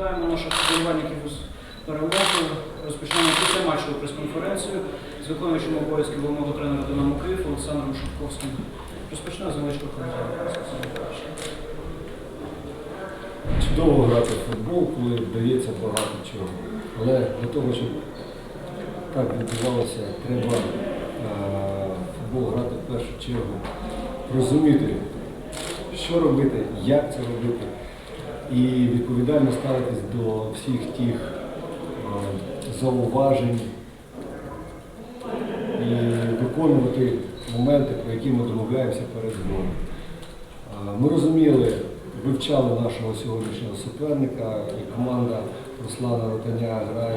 Вітаємо наших вболівальників з перемогою. Розпочнемо після прес-конференцію з виконуючим обов'язки головного тренера Динамо Київ Олександром Шевковським. Розпочне з коментаря. Чудово грати в футбол, коли вдається багато чого. Але для того, щоб так відбувалося, треба е, футбол грати в першу чергу, розуміти, що робити, як це робити, і відповідально ставитись до всіх тих е, зауважень і виконувати моменти, про які ми домовляємося перед збором. Е, Ми розуміли, вивчали нашого сьогоднішнього суперника, і команда Руслана Ротаня грає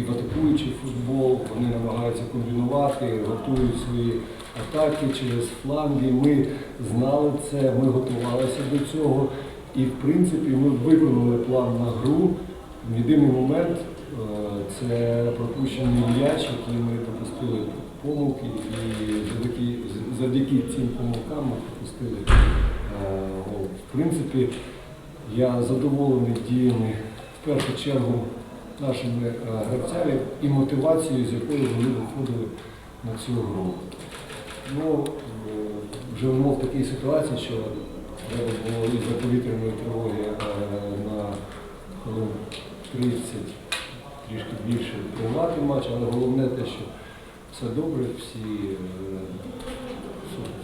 такий в атакуючий футбол, вони намагаються комбінувати, готують свої атаки через фланги. Ми знали це, ми готувалися до цього. І в принципі ми виконали план на гру. Єдиний момент е, це пропущений м'яч, який ми допустили помилки, і завдяки, завдяки цим помилкам ми пропустили е, гол. В принципі, я задоволений діями в першу чергу нашими е, гравцями і мотивацією, з якою вони виходили на цю гру. Ну, е, живемо в такій ситуації, що треба було із-за повітряної тривоги е, на хвилин 30, трішки більше тривати матч, але головне те, що все добре, всі,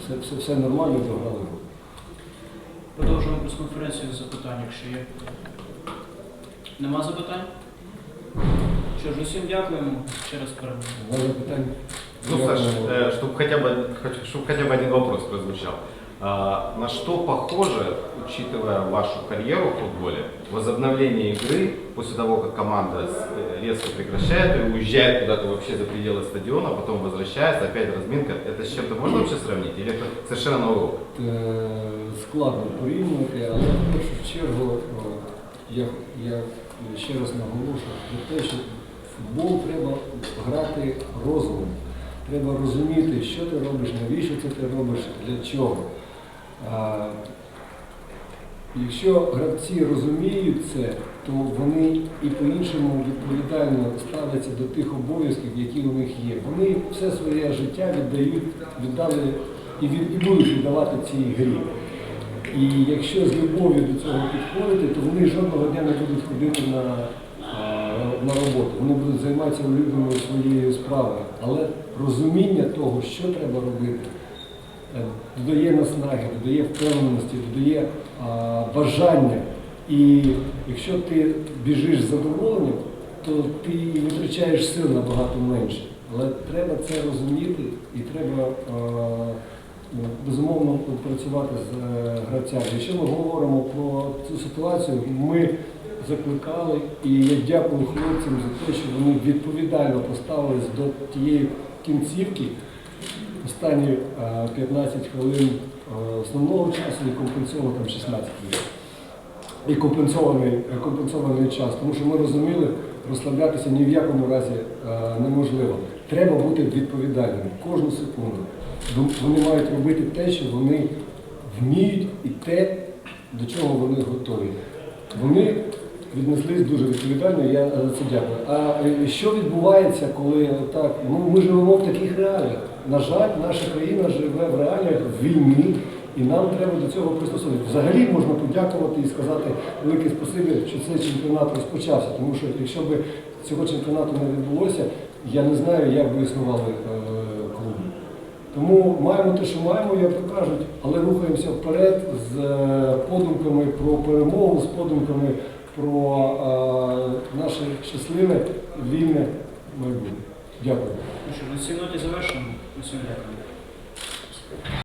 все, все, все нормально, дограли гру. Продовжуємо прес-конференцію з запитань, якщо є. Нема запитань? Що ж, усім дякуємо. Ще раз перемогу. Немає запитань? Ну, Саш, Дякуємо. чтобы хотя бы, чтобы хотя бы один вопрос прозвучал. А, на что похоже, учитывая вашу карьеру в футболе, возобновление игры после того, как команда с- э, резко прекращает и уезжает куда-то вообще за пределы стадиона, потом возвращается, опять разминка, это с чем-то можно вообще сравнить? Или это совершенно новый опыт? Е, складно порівнювати, але в першу чергу о, я, я ще раз наголошую про те, що в футбол треба грати розумом. Треба розуміти, що ти робиш, навіщо це ти робиш, для чого. А, якщо гравці розуміють це, то вони і по-іншому відповідально ставляться до тих обов'язків, які у них є. Вони все своє життя віддають, віддали і, від, і будуть віддавати цій грі. І якщо з любов'ю до цього підходити, то вони жодного дня не будуть ходити на, на роботу. Вони будуть займатися улюбленою своєю справою. Але розуміння того, що треба робити, е, додає наснаги, додає впевненості, додає а, бажання. І якщо ти біжиш задоволенням, то ти витрачаєш сил набагато менше. Але треба це розуміти і треба ну, безумовно працювати з е, гравцями. Якщо ми говоримо про цю ситуацію, ми закликали і я дякую хлопцям за те, що вони відповідально поставились до тієї кінцівки, останні е, 15 хвилин основного часу і компенсовано там 16 хвилин. І компенсований, е, компенсований час, тому що ми розуміли, розслаблятися ні в якому разі е, неможливо. Треба бути відповідальними кожну секунду. Вони мають робити те, що вони вміють, і те, до чого вони готові. Вони віднеслись дуже відповідально, я за це дякую. А е, що відбувається, коли так? Ну, ми живемо в таких реаліях. На жаль, наша країна живе в реаліях війни, і нам треба до цього пристосовуватися. Взагалі можна подякувати і сказати велике спасибі, що цей чемпіонат розпочався. Тому що якщо б цього чемпіонату не відбулося, я не знаю, як би існували е, клуби. Тому маємо те, що маємо, як то кажуть, але рухаємося вперед з е, подумками про перемогу, з подумками про е, наше щасливе, вільне майбутнє. Дякую. Ну що, на цій ноті завершимо. Усім дякуємо.